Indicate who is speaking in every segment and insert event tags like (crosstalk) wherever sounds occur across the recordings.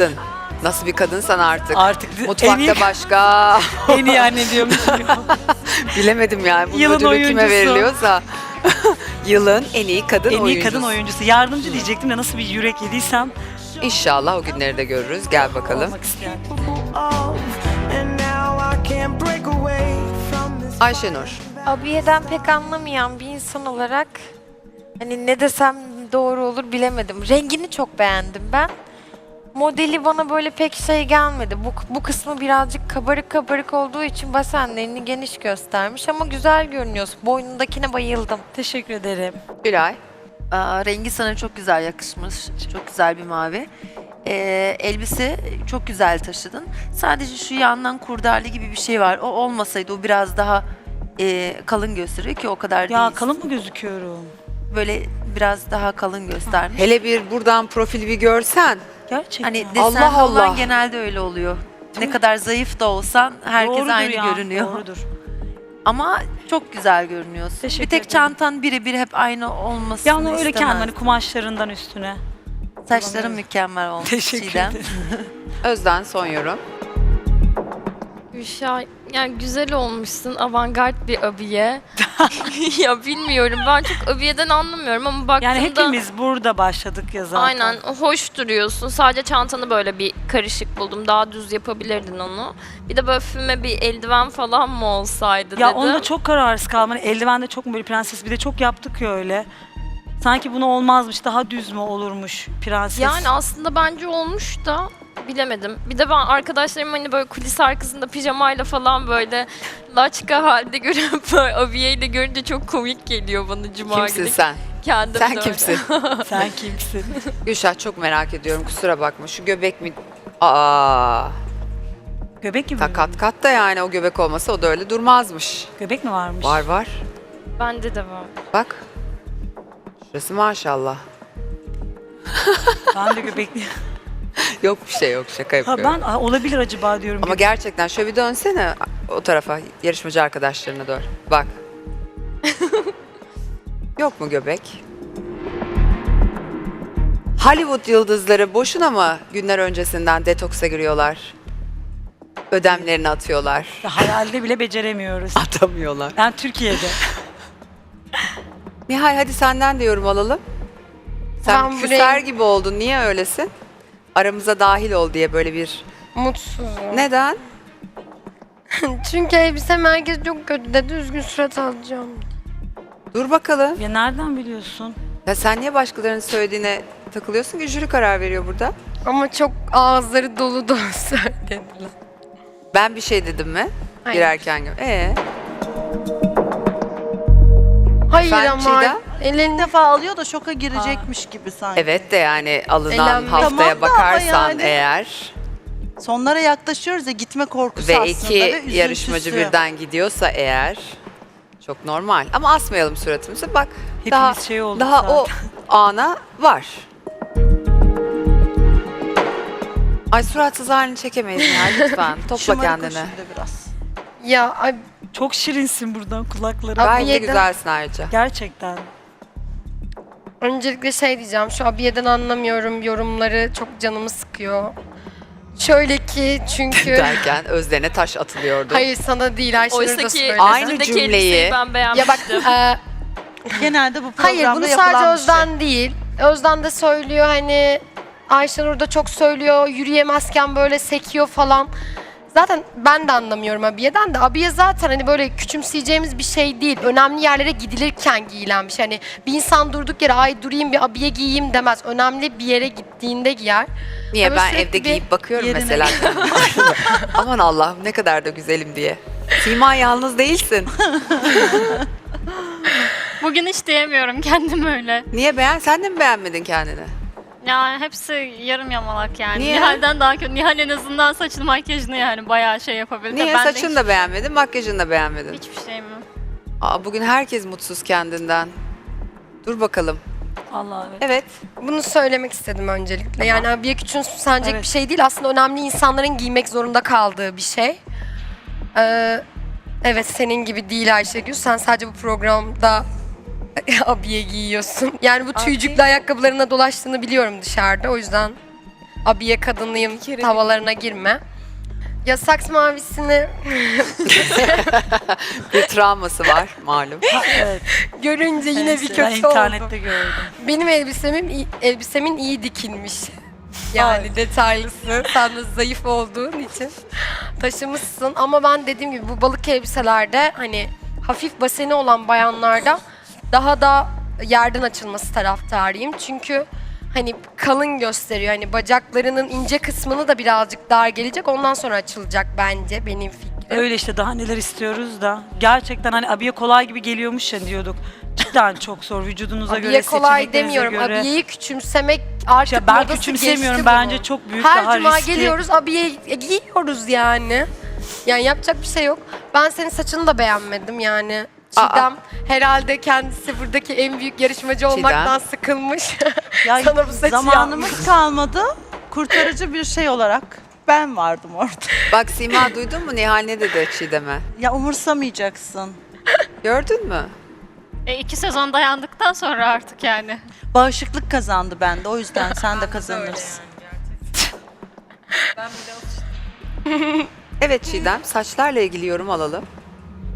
Speaker 1: Kadın. Nasıl bir kadınsan artık.
Speaker 2: Artık en iyi,
Speaker 1: Mutfakta başka. (laughs)
Speaker 2: en iyi anne diyormuşum. (laughs)
Speaker 1: Bilemedim yani. Bu
Speaker 2: Yılın
Speaker 1: ödülü kime
Speaker 2: oyuncusu.
Speaker 1: veriliyorsa. (laughs) Yılın en iyi kadın
Speaker 2: en iyi
Speaker 1: oyuncusu.
Speaker 2: kadın oyuncusu. Yardımcı diyecektim de nasıl bir yürek yediysem
Speaker 1: İnşallah o günleri de görürüz. Gel bakalım.
Speaker 2: olmak isteyen.
Speaker 3: And now I can't break away from this.
Speaker 1: Ayşenur.
Speaker 4: Abiyeden pek anlamayan bir insan olarak hani ne desem doğru olur bilemedim. Rengini çok beğendim ben. Modeli bana böyle pek şey gelmedi. Bu, bu kısmı birazcık kabarık kabarık olduğu için basenlerini geniş göstermiş ama güzel görünüyorsun. Boynundakine bayıldım.
Speaker 2: Teşekkür ederim.
Speaker 1: Gülay.
Speaker 5: Aa, rengi sana çok güzel yakışmış. Çok güzel bir mavi. Ee, elbise çok güzel taşıdın. Sadece şu yandan kurdale gibi bir şey var. O olmasaydı o biraz daha e, kalın gösteriyor ki o kadar
Speaker 2: Ya
Speaker 5: değil.
Speaker 2: kalın mı gözüküyorum?
Speaker 5: Böyle biraz daha kalın göstermiş.
Speaker 1: Hele bir buradan profil bir görsen.
Speaker 2: Gerçekten.
Speaker 5: Hani
Speaker 1: Allah
Speaker 5: desenli olan
Speaker 1: Allah.
Speaker 5: genelde öyle oluyor. Ne kadar zayıf da olsan herkes
Speaker 2: Doğrudur
Speaker 5: aynı
Speaker 2: ya,
Speaker 5: görünüyor.
Speaker 2: Doğrudur. (laughs)
Speaker 5: Ama çok güzel görünüyorsun.
Speaker 2: Teşekkür
Speaker 5: bir tek
Speaker 2: ederim.
Speaker 5: çantan birebir hep aynı olmasını
Speaker 2: Ya onu öyle
Speaker 5: istemezdim.
Speaker 2: hani kumaşlarından üstüne.
Speaker 5: Saçların mükemmel olmuş
Speaker 2: Teşekkür
Speaker 5: Çiğdem.
Speaker 2: ederim. (laughs)
Speaker 1: Özden son yorum.
Speaker 6: Gülşah yani güzel olmuşsun avantgard bir abiye. (laughs) ya bilmiyorum ben çok abiyeden anlamıyorum ama baktığımda
Speaker 2: Yani hepimiz burada başladık ya zaten.
Speaker 6: aynen hoş duruyorsun. Sadece çantanı böyle bir karışık buldum. Daha düz yapabilirdin onu. Bir de böyle füme bir eldiven falan mı olsaydı
Speaker 2: Ya
Speaker 6: dedim.
Speaker 2: onda çok kararsız kaldım. Hani eldivende çok mu böyle prenses bir de çok yaptık ya öyle. Sanki bunu olmazmış daha düz mü olurmuş prenses.
Speaker 6: Yani aslında bence olmuş da bilemedim. Bir de ben arkadaşlarım hani böyle kulis arkasında pijamayla falan böyle laçka halde görüp (laughs) abiyeyle görünce çok komik geliyor bana cuma
Speaker 1: Kimsin
Speaker 6: günü.
Speaker 1: sen?
Speaker 6: Kendim
Speaker 1: Sen
Speaker 6: de
Speaker 1: kimsin? (laughs)
Speaker 2: Sen kimsin? (laughs)
Speaker 1: Gülşah çok merak ediyorum. Kusura bakma. Şu göbek mi? Aa,
Speaker 2: Göbek gibi
Speaker 1: ta
Speaker 2: mi?
Speaker 1: kat kat da yani o göbek olmasa o da öyle durmazmış.
Speaker 2: Göbek mi varmış?
Speaker 1: Var var.
Speaker 6: Bende de var.
Speaker 1: Bak. Şurası maşallah.
Speaker 2: Ben de göbekli. (laughs)
Speaker 1: Yok bir şey yok şaka
Speaker 2: ha
Speaker 1: yapıyorum.
Speaker 2: ben olabilir acaba diyorum.
Speaker 1: Ama gerçekten şöyle bir dönsene o tarafa yarışmacı arkadaşlarına doğru. Bak. (laughs) Yok mu göbek? Hollywood yıldızları boşuna mı günler öncesinden detoksa giriyorlar? Ödemlerini atıyorlar.
Speaker 2: Ya hayalde bile beceremiyoruz.
Speaker 1: Atamıyorlar.
Speaker 2: Ben Türkiye'de. (laughs)
Speaker 1: Nihal hadi senden de yorum alalım. Sen
Speaker 4: Ben
Speaker 1: küser
Speaker 4: renk-
Speaker 1: gibi oldun. Niye öylesin? Aramıza dahil ol diye böyle bir...
Speaker 4: Mutsuzum.
Speaker 1: Neden? (laughs)
Speaker 4: Çünkü elbisem herkes çok kötü dedi. Üzgün surat alacağım.
Speaker 1: Dur bakalım.
Speaker 2: Ya nereden biliyorsun?
Speaker 1: Ya sen niye başkalarının söylediğine takılıyorsun ki jüri karar veriyor burada?
Speaker 4: Ama çok ağızları dolu dolu (laughs) söylediler.
Speaker 1: Ben bir şey dedim mi?
Speaker 4: Hayır.
Speaker 1: Girerken. Ee,
Speaker 4: Hayır
Speaker 1: Efendim
Speaker 4: ama
Speaker 1: Çiğdem?
Speaker 7: İlk defa alıyor da şoka girecekmiş gibi sanki.
Speaker 1: evet de yani alınan
Speaker 4: Elenme.
Speaker 1: haftaya
Speaker 7: Tamam da ama
Speaker 1: bakarsan
Speaker 7: yani.
Speaker 1: eğer
Speaker 7: Sonlara yaklaşıyoruz ya gitme korkusu
Speaker 1: ve
Speaker 7: aslında
Speaker 1: iki
Speaker 7: ve üzüntüsü.
Speaker 1: yarışmacı birden gidiyorsa eğer çok normal. Ama asmayalım suratımızı. Bak
Speaker 2: Hepimiz
Speaker 1: daha,
Speaker 2: şey olduk
Speaker 1: daha o ana var. Ay suratsız halini çekemeyiz ya (laughs) lütfen. Topla
Speaker 7: Şımarık o
Speaker 1: kendini.
Speaker 7: şimdi biraz.
Speaker 4: ya ay,
Speaker 2: Çok şirinsin buradan kulakları.
Speaker 1: Gayet de güzelsin ayrıca.
Speaker 2: Gerçekten.
Speaker 4: Öncelikle şey diyeceğim. Şu abiyeden anlamıyorum yorumları çok canımı sıkıyor. Şöyle ki (laughs) çünkü
Speaker 1: Derken özlerine taş atılıyordu.
Speaker 4: hayır sana değil Ayşenur
Speaker 6: Oysa
Speaker 4: da
Speaker 6: ki
Speaker 4: söyledi.
Speaker 1: Aynı cümleyi-
Speaker 6: ben
Speaker 4: Ya
Speaker 6: beğenmiştim.
Speaker 4: bak e,
Speaker 7: Genelde bu programda
Speaker 4: Hayır bunu
Speaker 7: yapılan
Speaker 4: sadece
Speaker 7: bir
Speaker 4: Özden değil. Özden de söylüyor hani Ayşenur da çok söylüyor yürüyemezken böyle sekiyor falan. Zaten ben de anlamıyorum abiyeden de. Abiye zaten hani böyle küçümseyeceğimiz bir şey değil. Önemli yerlere gidilirken giyilen bir şey. Hani bir insan durduk yere ay durayım bir abiye giyeyim demez. Önemli bir yere gittiğinde giyer.
Speaker 1: Niye
Speaker 4: Ama
Speaker 1: ben
Speaker 4: sürekli
Speaker 1: evde
Speaker 4: bir
Speaker 1: giyip bakıyorum
Speaker 7: yerine-
Speaker 1: mesela. (laughs) (laughs) Aman Allah'ım ne kadar da güzelim diye. Sima yalnız değilsin. (laughs)
Speaker 8: Bugün hiç diyemiyorum kendim öyle.
Speaker 1: Niye beğen? Sen de mi beğenmedin kendini?
Speaker 8: Ya hepsi yarım yamalak yani.
Speaker 1: Niye?
Speaker 8: Nihal'den daha kötü. Nihal en azından saçını makyajını yani bayağı şey yapabildi.
Speaker 1: Niye?
Speaker 8: Ben de
Speaker 1: Saçını da beğenmedin, makyajını da beğenmedin.
Speaker 8: hiç- Hiçbir şey mi?
Speaker 1: Aa, bugün herkes mutsuz kendinden. Dur bakalım.
Speaker 2: Allah evet.
Speaker 1: Evet.
Speaker 4: Bunu söylemek istedim öncelikle. Yani abiye küçümsenecek
Speaker 2: Evet.
Speaker 4: bir şey değil. Aslında önemli insanların giymek zorunda kaldığı bir şey. Ee, evet senin gibi değil Ayşegül. Sen sadece bu programda (laughs) abiye giyiyorsun. Yani bu tüycüklü ayakkabılarına dolaştığını biliyorum dışarıda. O yüzden abiye kadınıyım tavalarına girme. Ya saks mavisini (laughs)
Speaker 1: Bir travması var malum.
Speaker 2: Evet.
Speaker 4: görünce yine bir
Speaker 2: ben
Speaker 4: kötü
Speaker 2: internette
Speaker 4: oldum.
Speaker 2: gördüm.
Speaker 4: Benim elbisemin iyi- elbisemin iyi dikilmiş. Yani detaylısı. Sen de zayıf olduğun için taşımışsın. Ama ben dediğim gibi bu balık elbiselerde hani hafif baseni olan bayanlarda daha da yerden açılması taraftarıyım. Çünkü hani kalın gösteriyor. Hani bacaklarının ince kısmını da birazcık dar gelecek. Ondan sonra açılacak bence benim fikrim.
Speaker 2: Öyle işte daha neler istiyoruz da. Gerçekten hani abiye kolay gibi geliyormuş ya diyorduk. Cidden çok zor vücudunuza göre,
Speaker 4: Abiye kolay
Speaker 2: seçeneklerinize
Speaker 4: demiyorum.
Speaker 2: göre.
Speaker 4: Abiyeyi küçümsemek artık
Speaker 2: Ya ben küçümsemiyorum. Bence
Speaker 4: bunun.
Speaker 2: çok büyük,
Speaker 4: Her
Speaker 2: daha
Speaker 4: cuma
Speaker 2: riskli.
Speaker 4: geliyoruz abiye giyiyoruz yani. Yani yapacak bir şey yok. Ben senin saçını da beğenmedim yani.
Speaker 1: Aa.
Speaker 4: Çiğdem herhalde kendisi buradaki en büyük yarışmacı olmaktan sıkılmış.
Speaker 7: Ya (laughs)
Speaker 4: Sana bu saçı
Speaker 7: zamanımız kalmadı. Kurtarıcı bir şey olarak ben vardım orada.
Speaker 1: Bak Sima duydun mu Nihal ne dedi Çiğdem'e?
Speaker 7: Ya umursamayacaksın.
Speaker 1: Gördün mü?
Speaker 8: E, iki sezon dayandıktan sonra artık yani.
Speaker 7: Bağışıklık kazandı bende. O yüzden sen de kazanırsın. (laughs)
Speaker 1: Evet Çiğdem saçlarla ilgili yorum alalım.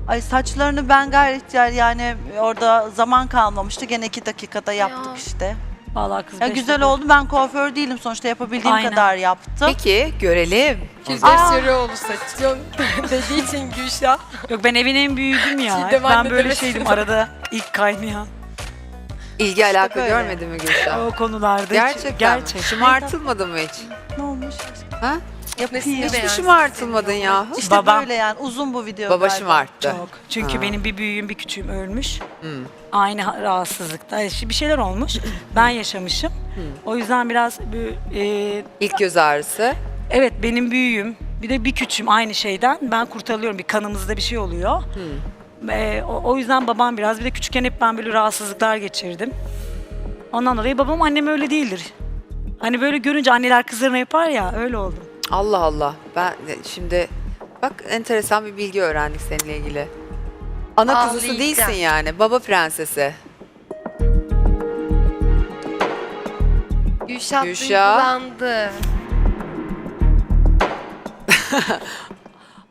Speaker 7: Ay saçlarını ben gayet yer- yani orada zaman kalmamıştı. Gene iki dakikada yaptık
Speaker 4: Ya.
Speaker 7: işte.
Speaker 2: Vallahi kız
Speaker 7: Ya
Speaker 2: beş
Speaker 7: güzel
Speaker 2: dakika.
Speaker 7: oldu. Ben kuaför değilim sonuçta yapabildiğim
Speaker 2: Aynen.
Speaker 7: kadar yaptım.
Speaker 1: Peki görelim.
Speaker 4: Firdevs Yörüoğlu saçı dediği için Gülşah.
Speaker 2: Yok ben evin en büyüğüydüm ya.
Speaker 4: Çiğdem
Speaker 2: ben
Speaker 4: anne
Speaker 2: böyle şeydim arada ilk kaynayan.
Speaker 1: İlgi alaka
Speaker 7: böyle.
Speaker 1: görmedi mi Gülşah?
Speaker 2: O konularda. hiç-
Speaker 1: Gerçekten mi?
Speaker 2: Gerçek.
Speaker 1: Şımartılmadı mı hiç?
Speaker 7: Ne olmuş?
Speaker 1: Ha?
Speaker 4: Nesini
Speaker 1: Hiç mi
Speaker 4: beğendin?
Speaker 1: şımartılmadın yahu?
Speaker 7: İşte
Speaker 2: Babam.
Speaker 7: böyle yani uzun bu video.
Speaker 1: Baba
Speaker 7: galiba.
Speaker 1: şımarttı.
Speaker 2: Çok. Çünkü
Speaker 1: Ha.
Speaker 2: benim bir büyüğüm bir küçüğüm ölmüş.
Speaker 1: Hmm.
Speaker 2: Aynı ha- rahatsızlıkta. Yani Bir şeyler olmuş. ben yaşamışım. O yüzden biraz bir, e,
Speaker 1: İlk göz ağrısı.
Speaker 2: evet benim büyüğüm bir de bir küçüğüm aynı şeyden. Ben kurtarılıyorum. Bir kanımızda bir şey oluyor. E, o, o yüzden babam biraz bir de küçükken hep ben böyle rahatsızlıklar geçirdim. Ondan dolayı babam annem öyle değildir. Hani böyle görünce anneler kızlarına yapar ya öyle oldum.
Speaker 1: Allah Allah. Ben şimdi bak enteresan bir bilgi öğrendik seninle ilgili. Ana kuzusu
Speaker 4: Ağlayacağım.
Speaker 1: değilsin yani. Baba prensesi.
Speaker 4: Gülşah,
Speaker 1: Gülşah.
Speaker 4: duygulandı. (laughs)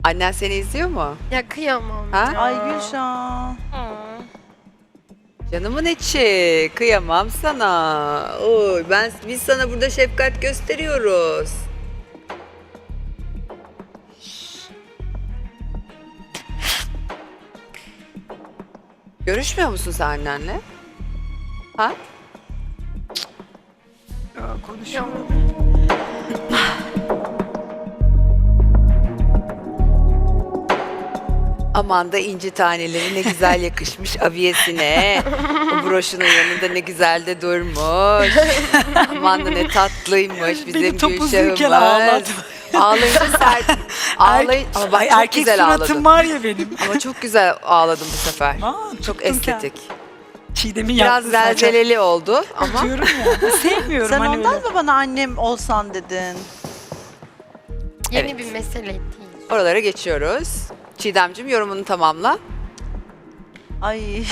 Speaker 1: Annen seni izliyor mu?
Speaker 4: Ya kıyamam
Speaker 1: Ha?
Speaker 4: ya.
Speaker 7: Ay Gülşah.
Speaker 1: Canımın içi. Kıyamam sana. Oy ben biz sana burada şefkat gösteriyoruz. Görüşmüyor musun sen annenle? Ha?
Speaker 2: Konuşuyorum.
Speaker 1: Aman da inci taneleri ne güzel yakışmış abiyesine. O broşunun yanında ne güzel de durmuş. (laughs) Aman da ne tatlıymış bizim
Speaker 2: Beni topuzluyken
Speaker 1: Gülşah'ımız.
Speaker 2: ağladı.
Speaker 1: Ağlayınca sert. (laughs) Ağlayın ama bak
Speaker 2: Ay,
Speaker 1: çok
Speaker 2: erkek
Speaker 1: güzel
Speaker 2: suratım
Speaker 1: ağladın.
Speaker 2: var ya benim. (laughs)
Speaker 1: Ama çok güzel ağladın bu sefer.
Speaker 2: Aa,
Speaker 1: çok
Speaker 2: tuttum
Speaker 1: estetik.
Speaker 2: Çiğdem'in
Speaker 1: Biraz
Speaker 2: yaptığı saçma.
Speaker 1: zelzeleli oldu ama
Speaker 2: Tutuyorum ya. (laughs) Sevmiyorum
Speaker 7: Sen
Speaker 2: hani
Speaker 7: ondan
Speaker 2: öyle.
Speaker 7: mı bana annem olsan dedin?
Speaker 4: Yeni
Speaker 1: Evet.
Speaker 4: bir mesele değil.
Speaker 1: oralara geçiyoruz. Çiğdemcim yorumunu tamamla.
Speaker 7: Ay.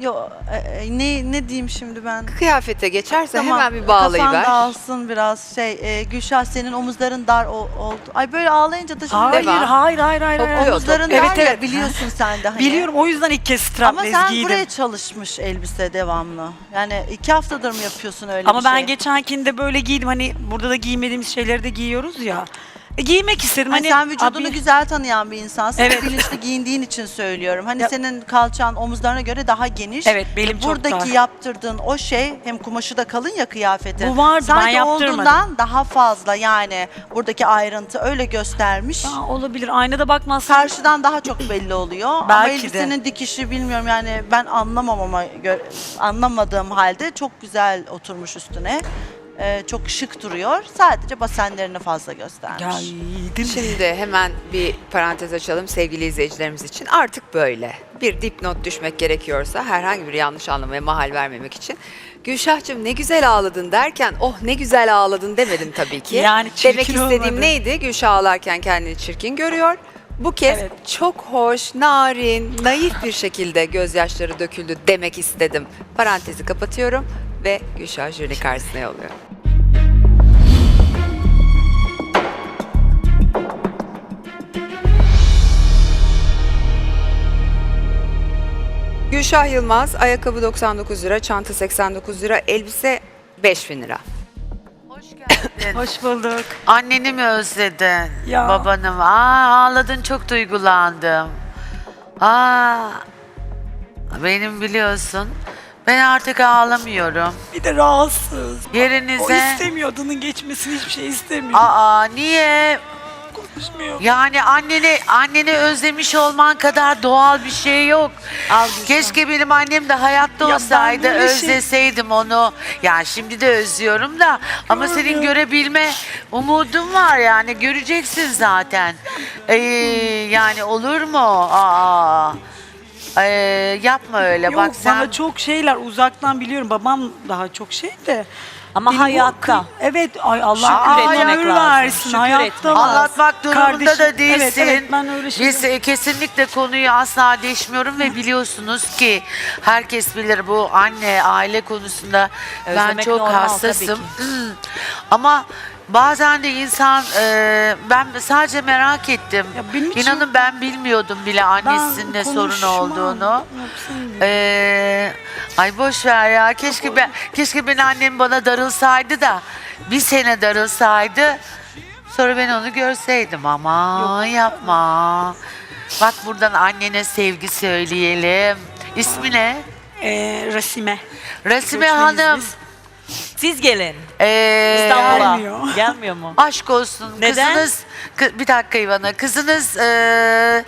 Speaker 7: Yo, e, e, ne ne diyeyim şimdi ben?
Speaker 1: Kıyafete geçerse hemen bir
Speaker 7: Kafan
Speaker 1: bağlayıver.
Speaker 7: dağılsın biraz şey. e, Gülşah senin omuzların dar o- oldu. Ay böyle ağlayınca da şimdi
Speaker 2: Hayır, hayır, hayır, hayır.
Speaker 7: omuzların
Speaker 1: topluyor.
Speaker 7: dar
Speaker 2: Evet,
Speaker 7: ya
Speaker 2: evet.
Speaker 7: biliyorsun sen de hani.
Speaker 2: Biliyorum o yüzden ilk kez
Speaker 7: Ama
Speaker 2: strapless
Speaker 7: sen
Speaker 2: giydim.
Speaker 7: buraya çalışmış elbise devamlı. Yani iki haftadır mı yapıyorsun öyle
Speaker 2: Ama
Speaker 7: bir
Speaker 2: ben
Speaker 7: şey?
Speaker 2: geçenkinde böyle giydim hani burada da giymediğimiz şeyleri de giyiyoruz ya. E, giymek istedim Hani
Speaker 7: sen vücudunu
Speaker 2: abi-
Speaker 7: güzel tanıyan bir insansın.
Speaker 2: Evet.
Speaker 7: Bilinçli giyindiğin için söylüyorum. Hani
Speaker 2: Ya-
Speaker 7: senin kalçan omuzlarına göre daha geniş.
Speaker 2: Evet, belim
Speaker 7: E,
Speaker 2: çok
Speaker 7: Buradaki
Speaker 2: dar.
Speaker 7: yaptırdığın o şey hem kumaşı da kalın ya kıyafeti.
Speaker 2: Bu vardı, ben
Speaker 7: Sanki
Speaker 2: yaptırmadım.
Speaker 7: olduğundan daha fazla yani buradaki ayrıntı öyle göstermiş.
Speaker 2: Aa, olabilir aynada bakmazsın.
Speaker 7: Karşıdan daha çok belli oluyor. ama
Speaker 2: Belki de.
Speaker 7: elbisenin dikişi bilmiyorum yani ben anlamam ama gö- anlamadığım halde çok güzel oturmuş üstüne. Ee, çok şık duruyor. Sadece basenlerini fazla göstermiş.
Speaker 2: Ya.
Speaker 1: Şimdi hemen bir parantez açalım sevgili izleyicilerimiz için. Artık böyle bir dipnot düşmek gerekiyorsa herhangi bir yanlış anlamaya mahal vermemek için. Gülşah'cığım ne güzel ağladın derken oh ne güzel ağladın demedim tabii ki.
Speaker 2: Yani çirkin
Speaker 1: Demek istediğim
Speaker 2: olmadı.
Speaker 1: neydi? Gülşah ağlarken kendini çirkin görüyor. Bu kez
Speaker 2: Evet.
Speaker 1: çok hoş, narin, naif bir şekilde gözyaşları döküldü demek istedim. Parantezi kapatıyorum ve Gülşah jüri karşısına yolluyorum. Gülşah Yılmaz, ayakkabı 99 lira, çanta 89 lira, elbise 5000 lira.
Speaker 5: Hoş geldin.
Speaker 2: Hoş bulduk.
Speaker 5: Anneni mi özledin?
Speaker 2: Ya.
Speaker 5: Babanı mı? Aa, ağladın çok duygulandım. Aa, benim biliyorsun ben artık ağlamıyorum.
Speaker 2: Bir de rahatsız. O
Speaker 5: Yerinize...
Speaker 2: istemiyor adının geçmesini hiçbir şey istemiyor.
Speaker 5: Aa niye?
Speaker 2: Konuşmuyor.
Speaker 5: Yani anneni anneni özlemiş olman kadar doğal bir şey yok. Keşke benim annem de hayatta
Speaker 2: ben
Speaker 5: olsaydı
Speaker 2: böyle şey-
Speaker 5: özleseydim onu. Yani şimdi de özlüyorum da ama senin görebilme umudum var yani göreceksin zaten. Ee, yani olur mu? Aa. Ee, yapma öyle
Speaker 2: Yok
Speaker 5: bak sen.
Speaker 2: bana çok şeyler uzaktan biliyorum. Babam daha çok şey de.
Speaker 9: Ama
Speaker 2: Benim o
Speaker 9: hayatta.
Speaker 2: kı- Evet ay Allah
Speaker 5: Şükür
Speaker 2: ömür
Speaker 9: etmemek lazım.
Speaker 2: versin.
Speaker 9: Şükür
Speaker 2: hayatta
Speaker 9: etmek
Speaker 2: var.
Speaker 5: Anlatmak durumunda
Speaker 2: Kardeşim-
Speaker 5: da değilsin.
Speaker 2: Evet, evet ben öyle şeyler.
Speaker 5: Biz e, kesinlikle konuyu asla değişmiyorum ve biliyorsunuz ki herkes bilir bu anne aile konusunda ben
Speaker 9: Özlemek
Speaker 5: çok
Speaker 9: normal
Speaker 5: hassasım. Ama bazen de insan e, ben sadece merak ettim.
Speaker 2: Ya benim için-
Speaker 5: İnanın ben bilmiyordum bile annesinin ne sorun
Speaker 2: konuşmam.
Speaker 5: olduğunu. Ee, ay boş ver ya. Keşke ben keşke ben annem bana darılsaydı da bir sene darılsaydı. Sonra ben onu görseydim ama yapma. Bak buradan annene sevgi söyleyelim. İsmi ne?
Speaker 2: Ee, Rasime.
Speaker 5: Rasime
Speaker 2: Göçmeniz
Speaker 5: Hanım.
Speaker 2: biz.
Speaker 9: Siz gelin.
Speaker 5: Ee,
Speaker 9: İstanbul'a.
Speaker 2: Gelmiyor.
Speaker 9: Gelmiyor mu?
Speaker 5: Aşk olsun.
Speaker 9: Neden?
Speaker 5: Kızınız, kı- bir dakika İvana. Kızınız eee,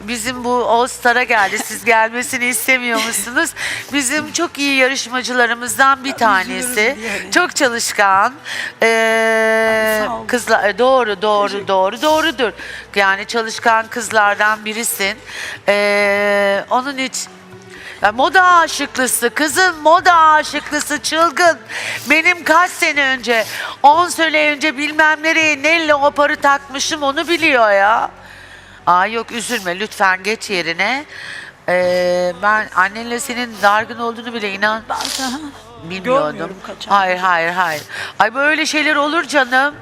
Speaker 5: bizim bu All Star'a geldi. Siz gelmesini istemiyor musunuz? Bizim çok iyi yarışmacılarımızdan bir tanesi.
Speaker 2: diye.
Speaker 5: Çok çalışkan.
Speaker 2: Sağ olun.
Speaker 5: kızlar e, doğru doğru doğru doğrudur. Yani çalışkan kızlardan birisin. Eee onun için ya moda aşıklısı, kızın moda aşıklısı çılgın. Benim kaç sene önce, 10 sene önce bilmem nereye ne leoparı takmışım onu biliyor ya. Aa yok üzülme lütfen geç yerine. Ee, ben annenle senin dargın olduğunu bile inan bilmiyordum.
Speaker 2: Görmüyorum
Speaker 5: Hayır hayır hayır. Ay böyle şeyler olur canım.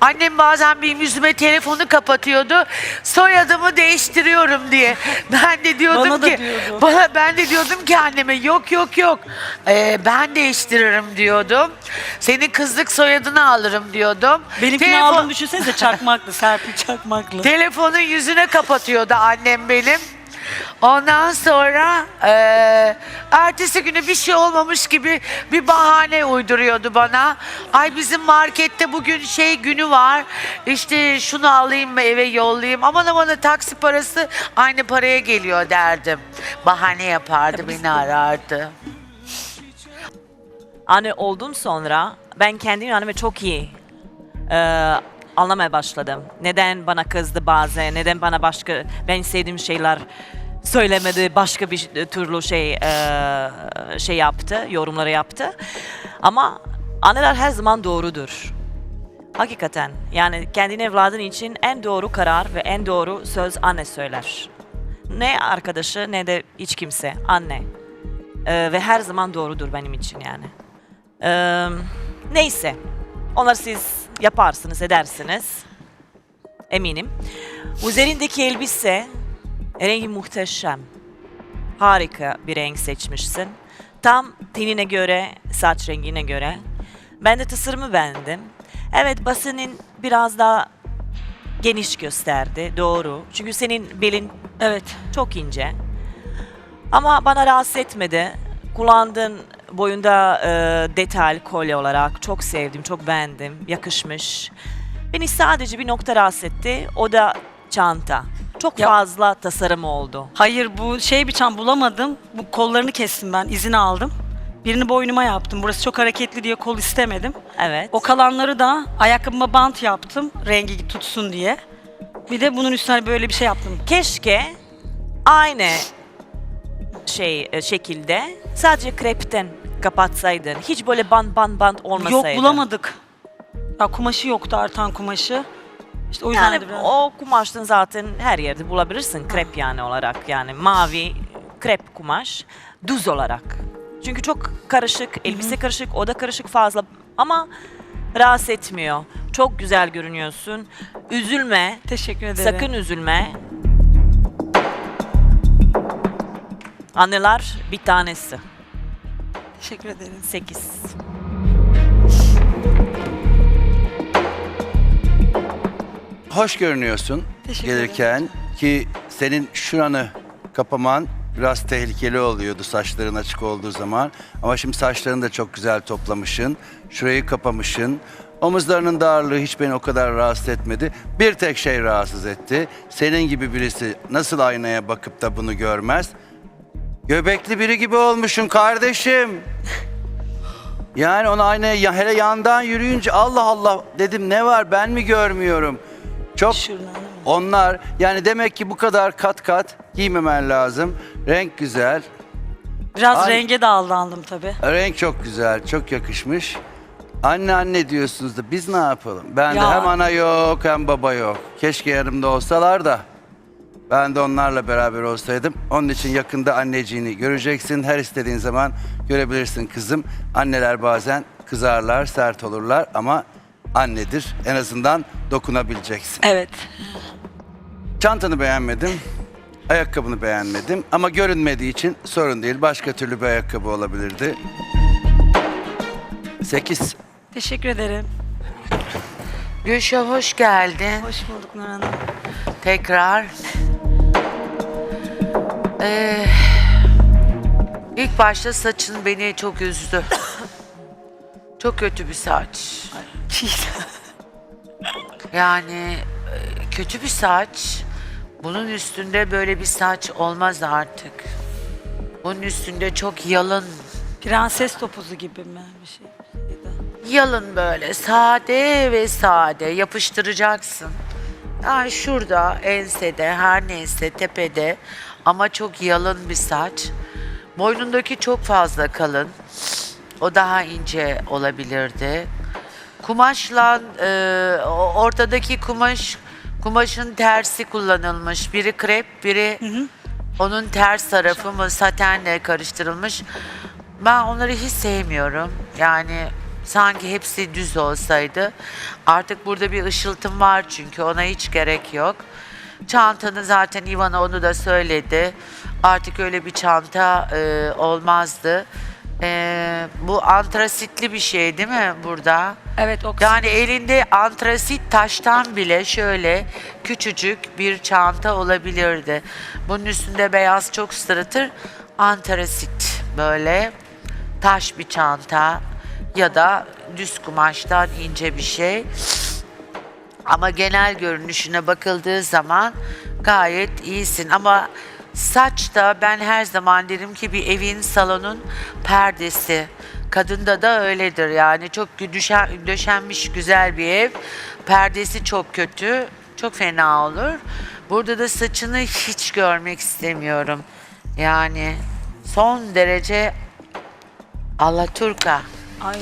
Speaker 5: Annem bazen benim yüzüme telefonu kapatıyordu. Soyadımı değiştiriyorum diye. (laughs) Ben de diyordum
Speaker 2: Bana da
Speaker 5: ki
Speaker 2: diyordu.
Speaker 5: bana ben de diyordum ki anneme yok yok yok. Ee, ben değiştiririm diyordum. Senin kızlık soyadını alırım diyordum.
Speaker 2: Benimkini
Speaker 5: Telefon-
Speaker 2: aldığını düşünsenize çakmaklı, Serpil çakmaklı. (laughs)
Speaker 5: Telefonun yüzüne kapatıyordu annem benim. Ondan sonra eee ertesi günü bir şey olmamış gibi bir bahane uyduruyordu bana. Ay bizim markette bugün şey günü var. İşte şunu alayım mı eve yollayayım. Aman aman taksi parası aynı paraya geliyor derdim. Bahane yapardı beni arardı.
Speaker 9: Anne oldum sonra ben kendimi anneme çok iyi e, anlamaya başladım. Neden bana kızdı bazen, neden bana başka, ben istediğim şeyler söylemedi, başka bir türlü şey e, şey yaptı, yorumları yaptı. Ama anneler her zaman doğrudur. Hakikaten yani kendin evladın için en doğru karar ve en doğru söz anne söyler. Ne arkadaşı ne de hiç kimse, anne. Ee, ve her zaman doğrudur benim için yani. Ee, neyse. Onları siz yaparsınız, edersiniz. Eminim. Üzerindeki elbise rengi muhteşem. Harika bir renk seçmişsin. Tam tenine göre, saç rengine göre. Ben de tasarımı beğendim. Evet basının biraz daha geniş gösterdi. Doğru. Çünkü senin belin
Speaker 2: Evet.
Speaker 9: çok ince. Ama bana rahatsız etmedi. Kullandığın boyunda e, detay kolye olarak çok sevdim, çok beğendim, yakışmış. Beni sadece bir nokta rahatsız etti, o da çanta. Çok
Speaker 2: Ya-
Speaker 9: fazla tasarım oldu.
Speaker 2: Hayır bu şey bir çam bulamadım. Bu kollarını kestim ben, izin aldım. Birini boynuma yaptım. Burası çok hareketli diye kol istemedim.
Speaker 9: Evet.
Speaker 2: O kalanları da ayakkabıma bant yaptım. Rengi tutsun diye. Bir de bunun üstüne böyle bir şey yaptım.
Speaker 9: Keşke aynı şey e, şekilde sadece krepten kapatsaydın. Hiç böyle band band band olmasaydı.
Speaker 2: Yok bulamadık. Ya kumaşı yoktu artan kumaşı. İşte o yüzden
Speaker 9: Yani
Speaker 2: de biraz...
Speaker 9: o kumaştan zaten her yerde bulabilirsin krep yani olarak yani mavi krep kumaş düz olarak. Çünkü çok karışık, elbise karışık, o da karışık fazla ama rahatsız etmiyor. Çok güzel görünüyorsun. Üzülme,
Speaker 2: Teşekkür ederim.
Speaker 9: sakın üzülme. Anneler bir tanesi.
Speaker 2: Teşekkür ederim.
Speaker 9: 8.
Speaker 10: Hoş görünüyorsun
Speaker 2: Teşekkür
Speaker 10: gelirken ki senin şuranı kapaman biraz tehlikeli oluyordu saçların açık olduğu zaman. Ama şimdi saçlarını da çok güzel toplamışsın. Şurayı kapamışsın. Omuzlarının darlığı hiç beni o kadar rahatsız etmedi. Bir tek şey rahatsız etti. Senin gibi birisi nasıl aynaya bakıp da bunu görmez? Göbekli biri gibi olmuşsun kardeşim. Yani onu aynaya ya- hele yandan yürüyünce Allah Allah dedim ne var ben mi görmüyorum? Çok onlar yani demek ki bu kadar kat kat giymemen lazım. Renk güzel.
Speaker 2: Biraz
Speaker 10: Ay-
Speaker 2: renge de aldandım tabii.
Speaker 10: Renk çok güzel, çok yakışmış. Anne anne diyorsunuz da biz ne yapalım? Ben de
Speaker 2: Ya.
Speaker 10: hem ana yok hem baba yok. Keşke yanımda olsalar da ben de onlarla beraber olsaydım. Onun için yakında anneciğini göreceksin. Her istediğin zaman görebilirsin kızım. Anneler bazen kızarlar, sert olurlar ama annedir. En azından dokunabileceksin.
Speaker 2: Evet.
Speaker 10: Çantanı beğenmedim. Ayakkabını beğenmedim. Ama görünmediği için sorun değil. Başka türlü bir ayakkabı olabilirdi. 8.
Speaker 2: Teşekkür ederim.
Speaker 5: Gülşah hoş geldin.
Speaker 2: Hoş bulduk Nur Hanım.
Speaker 5: Tekrar. Ee, ilk başta saçın beni çok üzdü. (coughs) çok kötü bir saç. Yani e, kötü bir saç. Bunun üstünde böyle bir saç olmaz artık. Bunun üstünde çok yalın
Speaker 2: Prenses topuzu gibi mi bir şey?
Speaker 5: Yalın böyle sade ve sade yapıştıracaksın. Yani şurada ensede her neyse tepede ama çok yalın bir saç. Boynundaki çok fazla kalın. O daha ince olabilirdi. Kumaşla e, ortadaki kumaş kumaşın tersi kullanılmış. Biri krep, biri onun ters tarafı mı satenle karıştırılmış. Ben onları hiç sevmiyorum. Yani sanki hepsi düz olsaydı. Artık burada bir ışıltım var çünkü ona hiç gerek yok. Çantanı zaten Ivana onu da söyledi. Artık öyle bir çanta e, olmazdı. E, bu antrasitli bir şey değil mi burada?
Speaker 2: Evet o kısım.
Speaker 5: Yani elinde antrasit taştan bile şöyle küçücük bir çanta olabilirdi. Bunun üstünde beyaz çok sırıtır. Antrasit böyle taş bir çanta ya da düz kumaştan ince bir şey. Ama genel görünüşüne bakıldığı zaman gayet iyisin. Ama saç da ben her zaman derim ki bir evin salonun perdesi. Kadında da öyledir yani çok düşen, döşenmiş güzel bir ev. Perdesi çok kötü, çok fena olur. Burada da saçını hiç görmek istemiyorum. Yani son derece Alaturka.
Speaker 2: Ay